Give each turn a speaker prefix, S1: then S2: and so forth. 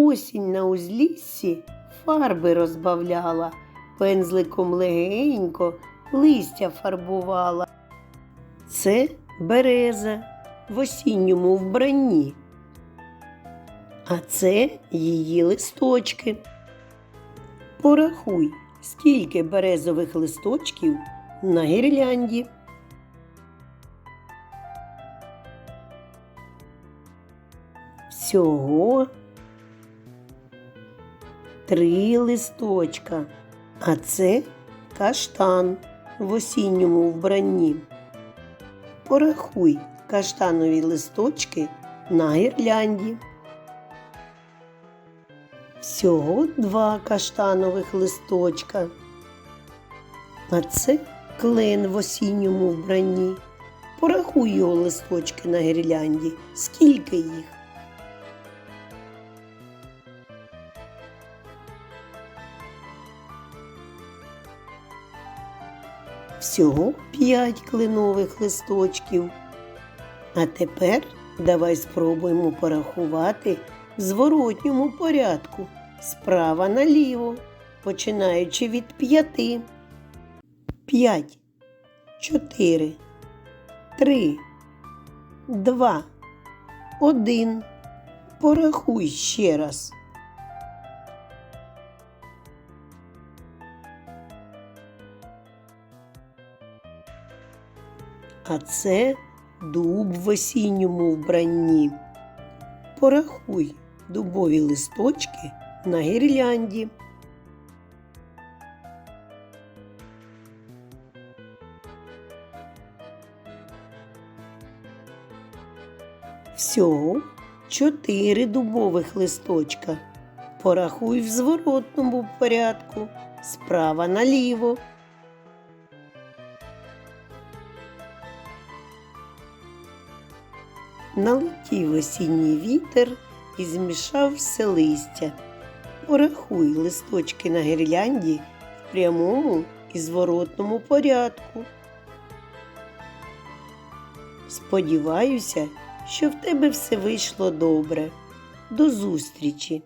S1: Осінь на узліссі фарби розбавляла, пензликом легенько листя фарбувала. Це береза в осінньому вбранні. А це її листочки. Порахуй, скільки березових листочків на гірлянді. Всього три листочка, а це каштан в осінньому вбранні. Порахуй каштанові листочки на гірлянді. Всього два каштанових листочка. А це клен в осінньому вбранні. Порахуй його листочки на гірлянді. Скільки їх? Всього п'ять кленових листочків. А тепер давай спробуємо порахувати в зворотньому порядку справа наліво, починаючи від п'яти. П'ять, чотири, три, два, один. Порахуй ще раз. А це дуб в осінньому вбранні. Порахуй дубові листочки на гірлянді. Всього чотири дубових листочка. Порахуй в зворотному порядку справа наліво. Налетів осінній вітер і змішав все листя. Порахуй листочки на гірлянді в прямому і зворотному порядку. Сподіваюся, що в тебе все вийшло добре. До зустрічі!